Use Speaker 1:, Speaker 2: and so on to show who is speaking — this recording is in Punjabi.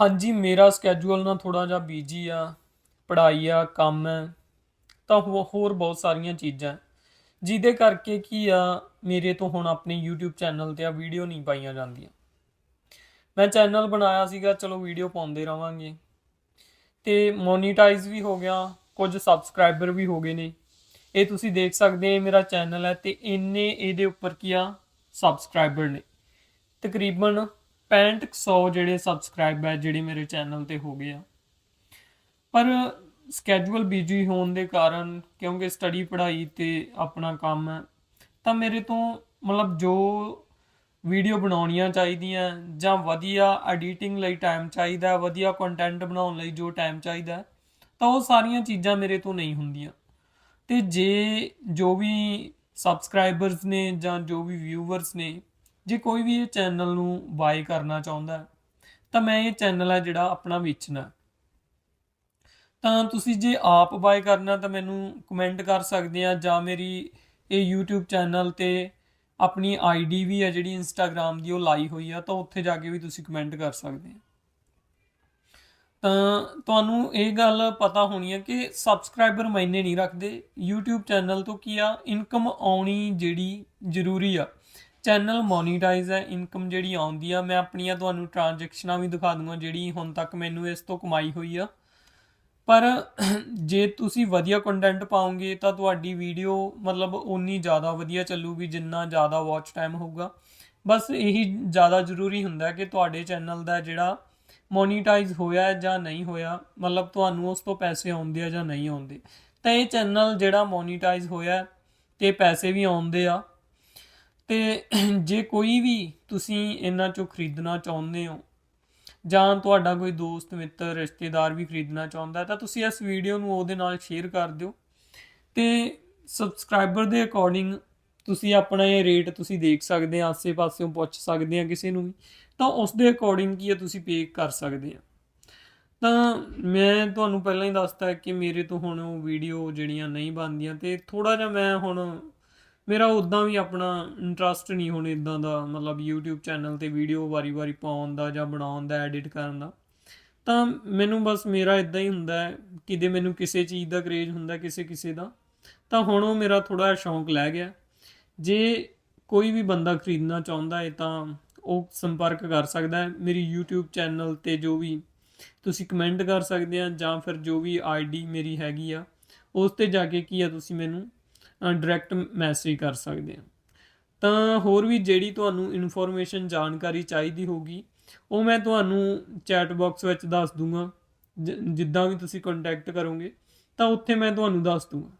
Speaker 1: ਹਾਂਜੀ, ਮੇਰਾ ਸਕੇਜੂਲ ਨਾ ਥੋੜਾ ਜਿਹਾ ਬੀਜੀ ਆ, ਪੜ੍ਹਾਈ ਆ, ਕੰਮ ਹੈ ਤਾਂ ਹੋ- ਹੋਰ ਬਹੁਤ ਸਾਰੀਆਂ ਚੀਜ਼ਾਂ। ਜਿਹਦੇ ਕਰਕੇ ਕੀ ਆ, ਮੇਰੇ ਤੋਂ ਹੁਣ ਆਪਣੇ YouTube ਚੈਨਲ ਤੇ ਆ ਵੀਡੀਓ ਨਹੀਂ ਪਾਈਆਂ ਜਾਂਦੀਆਂ। ਮੈਂ ਚੈਨਲ ਬਣਾਇਆ ਸੀਗਾ, ਚਲੋ ਵੀਡੀਓ ਪਾਉਂਦੇ ਰਵਾਂਗੇ। ਤੇ ਮੋਨੀਟਾਈਜ਼ ਵੀ ਹੋ ਗਿਆ, ਕੁਝ ਸਬਸਕ੍ਰਾਈਬਰ ਵੀ ਹੋ ਗਏ ਨੇ। ਇਹ ਤੁਸੀਂ ਦੇਖ ਸਕਦੇ ਹੋ ਇਹ ਮੇਰਾ ਚੈਨਲ ਹੈ ਤੇ ਇੰਨੇ ਇਹਦੇ ਉੱਪਰ ਕੀ ਆ ਸਬਸਕ੍ਰਾਈਬਰ ਨੇ। ਤਕਰੀਬਨ 6500 ਜਿਹੜੇ ਸਬਸਕ੍ਰਾਈਬ ਹੈ ਜਿਹੜੇ ਮੇਰੇ ਚੈਨਲ ਤੇ ਹੋ ਗਏ ਆ। ਪਰ ਸਕੇਜੂਲ ਬਿਜ਼ੀ ਹੋਣ ਦੇ ਕਾਰਨ, ਕਿਉਂਕਿ ਸਟੱਡੀ ਪੜ੍ਹਾਈ ਤੇ ਆਪਣਾ ਕੰਮ ਹੈ ਤਾਂ ਮੇਰੇ ਤੋਂ ਮਤਲਬ ਜੋ ਵੀਡੀਓ ਬਣਾਉਣੀਆਂ ਚਾਹੀਦੀਆਂ, ਜਾਂ ਵਧੀਆ ਐਡੀਟਿੰਗ ਲਈ ਟਾਈਮ ਚਾਹੀਦਾ, ਵਧੀਆ ਕੰਟੈਂਟ ਬਣਾਉਣ ਲਈ ਜੋ ਟਾਈਮ ਚਾਹੀਦਾ, ਤਾਂ ਉਹ ਸਾਰੀਆਂ ਚੀਜ਼ਾਂ ਮੇਰੇ ਤੋਂ ਨਹੀਂ ਹੁੰਦੀਆਂ। ਤੇ ਜੇ ਜੋ ਵੀ ਸਬਸਕ੍ਰਾਈਬਰਸ ਨੇ ਜਾਂ ਜੋ ਵੀ ਵਿਊਵਰਸ ਨੇ ਜੇ ਕੋਈ ਵੀ ਇਹ ਚੈਨਲ ਨੂੰ ਬਾਈ ਕਰਨਾ ਚਾਹੁੰਦਾ ਤਾਂ ਮੈਂ ਇਹ ਚੈਨਲ ਹੈ ਜਿਹੜਾ ਆਪਣਾ ਵੇਚਣਾ ਤਾਂ ਤੁਸੀਂ ਜੇ ਆਪ ਬਾਈ ਕਰਨਾ ਤਾਂ ਮੈਨੂੰ ਕਮੈਂਟ ਕਰ ਸਕਦੇ ਆ ਜਾਂ ਮੇਰੀ ਇਹ YouTube ਚੈਨਲ ਤੇ ਆਪਣੀ ਆਈਡੀ ਵੀ ਹੈ ਜਿਹੜੀ Instagram ਦੀ ਉਹ ਲਾਈ ਹੋਈ ਆ, ਤਾਂ ਉੱਥੇ ਜਾ ਕੇ ਵੀ ਤੁਸੀਂ ਕਮੈਂਟ ਕਰ ਸਕਦੇ ਆ। ਤਾਂ ਤੁਹਾਨੂੰ ਇਹ ਗੱਲ ਪਤਾ ਹੋਣੀ ਹੈ ਕਿ ਸਬਸਕ੍ਰਾਈਬਰ ਮਾਇਨੇ ਨਹੀਂ ਰੱਖਦੇ। YouTube ਚੈਨਲ ਤੋਂ ਕੀ ਆ ਇਨਕਮ ਆਉਣੀ ਜਿਹੜੀ ਜ਼ਰੂਰੀ ਆ। ਚੈਨਲ ਮੋਨੀਟਾਈਜ਼ ਹੈ ਇਨਕਮ ਜਿਹੜੀ ਆਉਂਦੀ ਆ, ਮੈਂ ਆਪਣੀਆਂ ਤੁਹਾਨੂੰ ਟ੍ਰਾਂਜੈਕਸ਼ਨਾਂ ਵੀ ਦਿਖਾ ਦੂੰਗਾ ਜਿਹੜੀ ਹੁਣ ਤੱਕ ਮੈਨੂੰ ਇਸ ਤੋਂ ਕਮਾਈ ਹੋਈ ਆ। ਪਰ ਜੇ ਤੁਸੀਂ ਵਧੀਆ ਕੰਟੈਂਟ ਪਾਓਗੇ ਤਾਂ ਤੁਹਾਡੀ ਵੀਡੀਓ ਮਤਲਬ ਉਨੀ ਜ਼ਿਆਦਾ ਵਧੀਆ ਚੱਲੂਗੀ ਜਿੰਨਾ ਜ਼ਿਆਦਾ ਵਾਚ ਟਾਈਮ ਹੋਊਗਾ। ਬਸ ਇਹੀ ਜ਼ਿਆਦਾ ਜ਼ਰੂਰੀ ਹੁੰਦਾ ਕਿ ਤੁਹਾਡੇ ਚੈਨਲ ਦਾ ਜਿਹੜਾ ਮੋਨੀਟਾਈਜ਼ ਹੋਇਆ ਜਾਂ ਨਹੀਂ ਹੋਇਆ, ਮਤਲਬ ਤੁਹਾਨੂੰ ਉਸ ਤੋਂ ਪੈਸੇ ਆਉਂਦੇ ਆ ਜਾਂ ਨਹੀਂ ਆਉਂਦੇ। ਤਾਂ ਇਹ ਚੈਨਲ ਜਿਹੜਾ ਮੋਨੀਟਾਈਜ਼ ਹੋਇਆ ਹੈ, ਤੇ ਪੈਸੇ ਵੀ ਆਉਂਦੇ ਆ। ਤੇ ਜੇ ਕੋਈ ਵੀ ਤੁਸੀਂ ਇਹਨਾਂ ਚੋਂ ਖਰੀਦਣਾ ਚਾਹੁੰਦੇ ਹੋ ਜਾਂ ਤੁਹਾਡਾ ਕੋਈ ਦੋਸਤ, ਮਿੱਤਰ, ਰਿਸ਼ਤੇਦਾਰ ਵੀ ਖਰੀਦਣਾ ਚਾਹੁੰਦਾ ਤਾਂ ਤੁਸੀਂ ਇਸ ਵੀਡੀਓ ਨੂੰ ਉਹਦੇ ਨਾਲ ਸ਼ੇਅਰ ਕਰ ਦਿਓ ਤੇ ਸਬਸਕ੍ਰਾਈਬਰ ਦੇ ਅਕੋਰਡਿੰਗ ਤੁਸੀਂ ਆਪਣਾ ਇਹ ਰੇਟ ਤੁਸੀਂ ਦੇਖ ਸਕਦੇ ਆ ਆਸੇ ਪਾਸਿਓਂ ਪੁੱਛ ਸਕਦੇ ਆ ਕਿਸੇ ਨੂੰ ਵੀ, ਤਾਂ ਉਸ ਦੇ ਅਕੋਰਡਿੰਗ ਕੀ ਆ ਤੁਸੀਂ ਪੇ ਕਰ ਸਕਦੇ ਆ। ਤਾਂ ਮੈਂ ਤੁਹਾਨੂੰ ਪਹਿਲਾਂ ਹੀ ਦੱਸਤਾ ਕਿ ਮੇਰੇ ਤੋਂ ਹੁਣ ਉਹ ਵੀਡੀਓ ਜਿਹੜੀਆਂ ਨਹੀਂ ਬਣਦੀਆਂ ਤੇ ਥੋੜਾ ਜਿਹਾ ਮੈਂ ਹੁਣ ਮੇਰਾ ਉਦਾਂ ਵੀ ਆਪਣਾ ਇੰਟਰਸਟ ਨਹੀਂ ਹੁਣ ਇਦਾਂ ਦਾ, ਮਤਲਬ YouTube ਚੈਨਲ ਤੇ ਵੀਡੀਓ ਵਾਰੀ-ਵਾਰੀ ਪਾਉਣ ਦਾ ਜਾਂ ਬਣਾਉਣ ਦਾ ਐਡਿਟ ਕਰਨ ਦਾ। ਤਾਂ ਮੈਨੂੰ ਬਸ ਮੇਰਾ ਇਦਾਂ ਹੀ ਹੁੰਦਾ ਹੈ, ਕਿਤੇ ਮੈਨੂੰ ਕਿਸੇ ਚੀਜ਼ ਦਾ ਕਰੇਜ ਹੁੰਦਾ, ਕਿਸੇ ਕਿਸੇ ਦਾ, ਤਾਂ ਹੁਣ ਉਹ ਮੇਰਾ ਥੋੜਾ ਜਿਹਾ ਸ਼ੌਂਕ ਲੈ ਗਿਆ। ਜੇ ਕੋਈ ਵੀ ਬੰਦਾ ਖਰੀਦਣਾ ਚਾਹੁੰਦਾ ਹੈ ਤਾਂ ਉਹ ਸੰਪਰਕ ਕਰ ਸਕਦਾ ਹੈ। ਮੇਰੀ YouTube ਚੈਨਲ ਤੇ ਜੋ ਵੀ ਤੁਸੀਂ ਕਮੈਂਟ ਕਰ ਸਕਦੇ ਆ ਜਾਂ ਫਿਰ ਜੋ ਵੀ ਆਈਡੀ ਮੇਰੀ ਹੈਗੀ ਆ, ਉਸ ਤੇ ਜਾ ਕੇ ਕੀ ਆ ਤੁਸੀਂ ਮੈਨੂੰ ਡਾਇਰੈਕਟ ਮੈਸੇਜ ਕਰ ਸਕਦੇ ਆ ਤਾਂ ਹੋਰ ਵੀ ਜਿਹੜੀ ਤੁਹਾਨੂੰ ਇਨਫੋਰਮੇਸ਼ਨ ਜਾਣਕਾਰੀ ਚਾਹੀਦੀ ਹੋਗੀ ਉਹ ਮੈਂ ਤੁਹਾਨੂੰ ਚੈਟ ਬਾਕਸ ਵਿੱਚ ਦੱਸ ਦੂੰਗਾ। ਜਿੱਦਾਂ ਵੀ ਤੁਸੀਂ ਕੰਟੈਕਟ ਕਰੋਗੇ, ਤਾਂ ਉੱਥੇ ਮੈਂ ਤੁਹਾਨੂੰ ਦੱਸ ਦੂੰਗਾ।